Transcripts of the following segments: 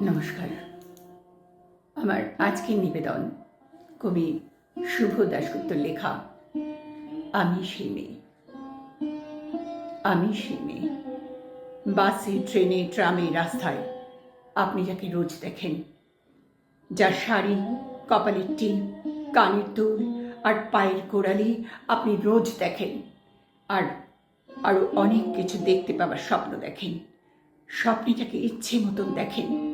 নমস্কার। আমার আজকের নিবেদন কবি শুভ দাশগুপ্তর লেখা, আমি সেই মেয়ে। আমি সেই মেয়ে। বাসে, ট্রেনে, ট্রামে, রাস্তায় আপনি যাকে রোজ দেখেন, যার শাড়ি, কপালের টিপ কানের দুল আর পায়ের কোড়ালি আপনি রোজ দেখেন আর আরও অনেক কিছু দেখতে পাওয়ার স্বপ্ন দেখেন স্বপ্নে যাকে ইচ্ছে মতন দেখেন।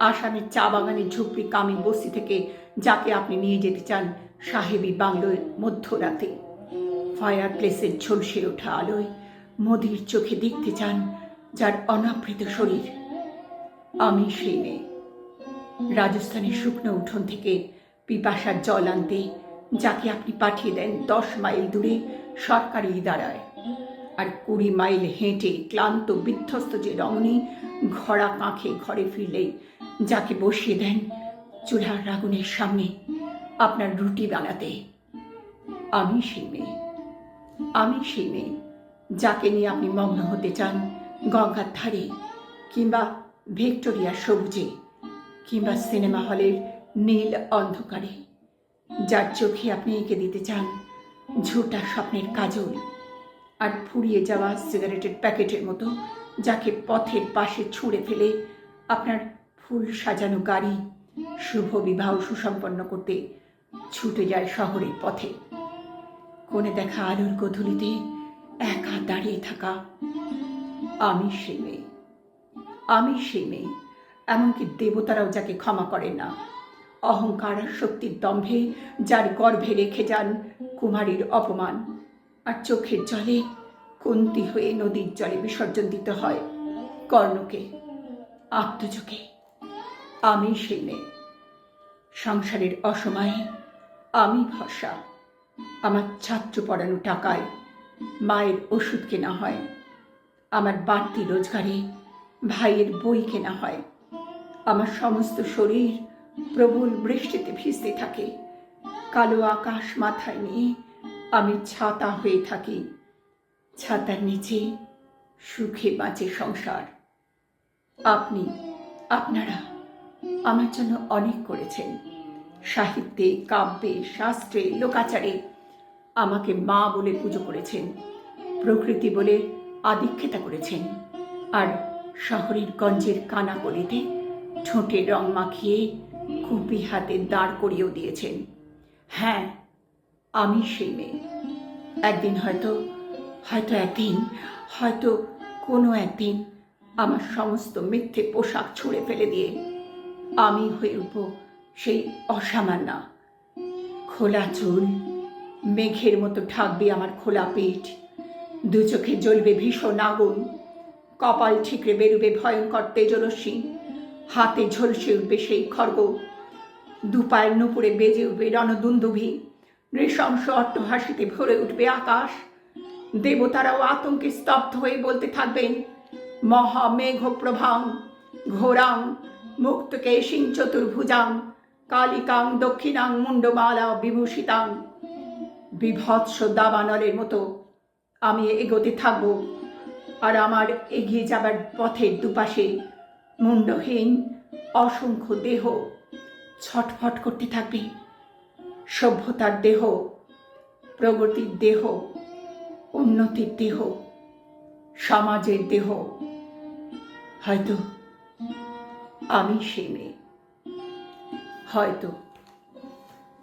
আসামের চা বাগানের ঝুপড়ি কামি বস্তি থেকে যাকে আপনি নিয়ে যেতে চান সাহেবী বাংলোয় মধ্যরাতে। ফায়ার প্লেসের ঝলসে ওঠা আলোয় মোদির চোখে দেখতে চান যার অনাবৃত শরীর। আমি সেই মেয়ে। রাজস্থানের শুকনো উঠোন থেকে পিপাসার জল আনতে যাকে আপনি পাঠিয়ে দেন দশ মাইল দূরে সরকারি ইদারায় আর কুড়ি মাইল হেঁটে ক্লান্ত বিধ্বস্ত যে রমণী ঘোড়া কাঁখে ঘরে ফিরলেই যাকে বসিয়ে দেন চুলার আগুনের সামনে আপনার রুটি বানাতে। আমি সেই মেয়ে। আমি সেই মেয়ে যাকে নিয়ে আপনি মগ্ন হতে চান গঙ্গার ধারে কিংবা ভিক্টোরিয়ার সবুজে কিংবা সিনেমা হলের নীল অন্ধকারে। যার চোখে আপনি এঁকে দিতে চান ঝোটা স্বপ্নের কাজল। আর ফুরিয়ে যাওয়া সিগারেটের প্যাকেটের মতো, যাকে পথের পাশে ছুঁড়ে ফেলে আপনার ফুল সাজানো গাড়ি শুভ বিবাহ সুসম্পন্ন করতে ছুটে যায় শহরের পথে। কোণে দেখা আলোর গধূলিতে একা দাঁড়িয়ে থাকা আমি সেই মেয়ে। আমি সেই মেয়ে, এমনকি দেবতারাও যাকে ক্ষমা করেন না। অহংকার শক্তির দম্ভে যার গর্ভে রেখে যান কুমারীর অপমান। আর চোখের জলে কুন্তি হয়ে নদীর জলে বিসর্জন দিতে হয় কর্ণকে আত্মযোগে আমি সেই মেয়ে। সংসারের অসময়ে আমি ভরসা। আমার ছাত্র পড়ানো টাকায় মায়ের ওষুধ কেনা হয়। আমার বাড়তি রোজগারে ভাইয়ের বই কেনা হয়। আমার সমস্ত শরীর প্রবল বৃষ্টিতে ভিজতে থাকে। কালো আকাশ মাথায় নিয়ে আমি ছাতা হয়ে থাকি। ছাতার নিচে সুখে বাঁচে সংসার। আপনি, আপনারা আমার জন্য অনেক করেছেন। সাহিত্যে, কাব্যে, শাস্ত্রে, লোকাচারে আমাকে মা বলে পুজো করেছেন, প্রকৃতি বলে আদিক্ষেতা করেছেন, আর শহরের গঞ্জের কানা গলিতে ঠোঁটে রং মাখিয়ে কুপি হাতে দাঁড় করিয়েও দিয়েছেন। হ্যাঁ আমি সেই মেয়ে। একদিন হয়তো হয়তো একদিন, হয়তো কোনো একদিন আমার সমস্ত মিথ্যে পোশাক ছুঁড়ে ফেলে দিয়ে আমি হয়ে উঠব সেই অসামান্য, খোলা চুল, মেঘের মতো ঠাকবে আমার খোলা পেট, দু চোখে জ্বলবে ভীষণ আগুন, কপাল ঠিকরে বেরুবে ভয়ঙ্কর তেজরশ্মি, হাতে ঝলসে উঠবে সেই খড়গ দু পায়ের নুপুরে বেজে উঠবে রণদুন্দুভি নৃশংস অট্টহাসিতে ভরে উঠবে আকাশ। দেবতারাও আতঙ্কে স্তব্ধ হয়ে বলতে থাকবেন মহামেঘ প্রভাং ঘোরাং মুক্তকেশিং চতুর্ভুজাং, কালিকাং, দক্ষিণাং মুন্ডমালা বিভূষিতাং। বিভৎস দাবানলের মতো আমি এগোতে থাকব আর আমার এগিয়ে যাবার পথের দুপাশে মুন্ডহীন অসংখ্য দেহ ছটফট করতে থাকবে। সভ্যতার দেহ প্রগতির দেহ উন্নতির দেহ সমাজের দেহ। হয়তো আমি সে মেয়ে। হয়তো